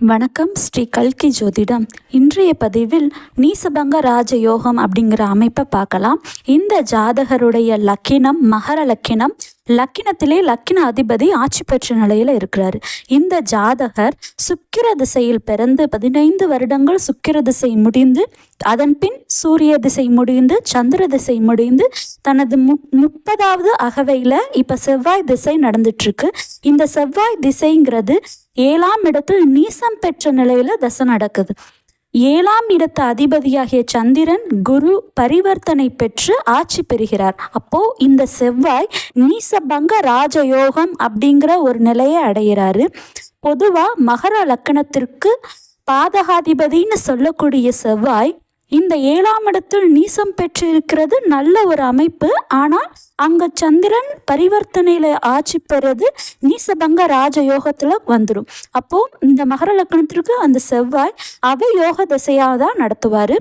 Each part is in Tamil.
வணக்கம் ஸ்ரீ கல்கி ஜோதிடம். இன்றைய பதிவில் நீசபங்க ராஜயோகம் அப்படிங்கிற அமைப்பை பார்க்கலாம். இந்த ஜாதகருடைய லக்கினம் மகர லக்கினம் லக்கினத்திலே லக்கின அதிபதி ஆட்சி பெற்ற நிலையில் இருக்கிறாரு. இந்த ஜாதகர் சுக்கிர திசையில் பிறந்து பதினைந்து வருடங்கள் சுக்கிர திசை முடிந்து அதன் பின் சூரிய திசை முடிந்து சந்திர திசை முடிந்து தனது மு முப்பதாவது அகவையில் இப்போ செவ்வாய் திசை நடந்துட்டுருக்கு இந்த செவ்வாய் திசைங்கிறது ஏழாம் இடத்தில் நீசம் பெற்ற நிலையில் தசை நடக்குது. ஏழாம் இடத்து அதிபதியாகிய சந்திரன் குரு பரிவர்த்தனை பெற்று ஆட்சி பெறுகிறார். அப்போ இந்த செவ்வாய் நீசபங்க ராஜயோகம் அப்படிங்கிற ஒரு நிலையை அடைகிறாரு. பொதுவா மகர லக்கணத்திற்கு பாதகாதிபதினு சொல்லக்கூடிய செவ்வாய் இந்த ஏழாம் இடத்தில் நீசம் பெற்றிருக்கிறது நல்ல ஒரு அமைப்பு. ஆனால் அங்க சந்திரன் பரிவர்த்தனையில ஆட்சி பெறது நீசபங்க ராஜயோகத்துல வந்துடும் அப்போ இந்த மகர லக்னத்திற்கு அந்த செவ்வாய் அவ யோக திசையாக தான் நடத்துவாரு.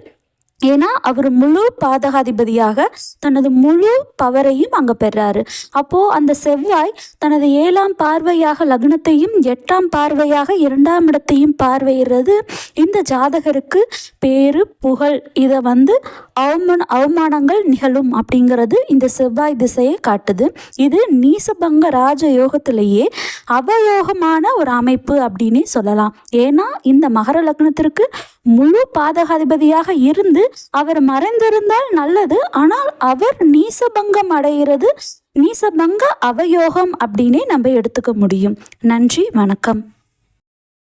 ஏன்னா அவர் முழு பாதகாதிபதியாக தனது முழு பவரையும் அங்கே பெறாரு. அப்போ அந்த செவ்வாய் தனது ஏழாம் பார்வையாக லக்னத்தையும் எட்டாம் பார்வையாக இரண்டாம் இடத்தையும் பார்வையிடுறது இந்த ஜாதகருக்கு பேரு புகழ் இதை வந்து அவமான அவமானங்கள் நிகழும் அப்படிங்கிறது இந்த செவ்வாய் திசையை காட்டுது. இது நீசபங்க ராஜ யோகத்திலேயே அவயோகமான ஒரு அமைப்பு அப்படின்னு சொல்லலாம். ஏன்னா இந்த மகர லக்னத்திற்கு முழு பாதகாதிபதியாக இருந்து அவர் மறைந்திருந்தால் நல்லது ஆனால் அவர் நீசபங்கம் அடைகிறது. நீசபங்க அவயோகம் அப்படின்னே நம்ம எடுத்துக்க முடியும். நன்றி வணக்கம்.